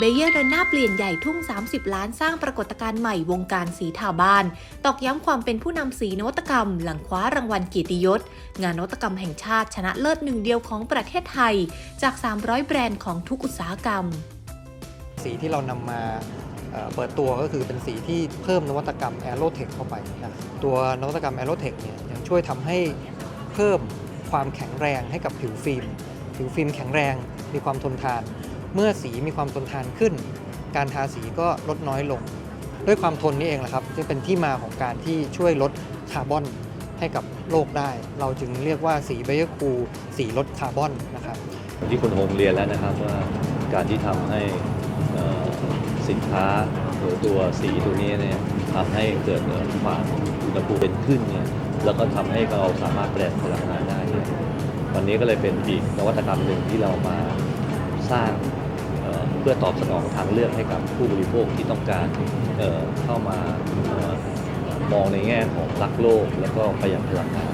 เบเยอร์เดินหน้าเปลี่ยนใหญ่ทุ่ง 30 ล้านสร้างปรากฏการณ์ใหม่วงการสีทาบ้าน ตอกย้ำความเป็นผู้นำสีนวัตกรรม หลังคว้ารางวัลเกียรติยศ งานนวัตกรรมแห่งชาติชนะเลิศหนึ่งเดียวของประเทศไทย จาก 300 แบรนด์ของทุกอุตสาหกรรม สีที่เรานำมาเปิดตัวก็คือเป็นสีที่เพิ่มนวัตกรรม a e r o t e c h เข้าไปนะตัวนวัตกรรม a e r o t e c h เนี่ยยังช่วยทำให้เพิ่มความแข็งแรงให้กับผิวฟิล์ม ผิวฟิล์มแข็งแรงมีความทนทาน เมื่อสีมีความทนทานขึ้น การทาสีก็ลดน้อยลง ด้วยความทนนี่เองแหละครับที่เป็นที่มาของการที่ช่วยลดคาร์บอนให้กับโลกได้ เราจึงเรียกว่าสีไบเออร์คูสีลดคาร์บอนนะครับที่คุณโฮมเรียนแล้วนะครับว่าการที่ทำให้สินค้าหรือตัวสีตัวนี้เนี่ยทำให้เกิดความอุณหภูมิเป็นขึ้นเนี่ยแล้วก็ทำให้เราสามารถแปลงพลังงานได้เนี่ยวันนี้ก็เลยเป็นอีกนวัตกรรมหนึ่งที่เรามาสร้าง พื่อตอบสนองทางเลือกให้กับผู้บริโภคที่ต้องการเเข้ามามองในแง่ของรักโลก แล้วก็ประหยัดพลังงาน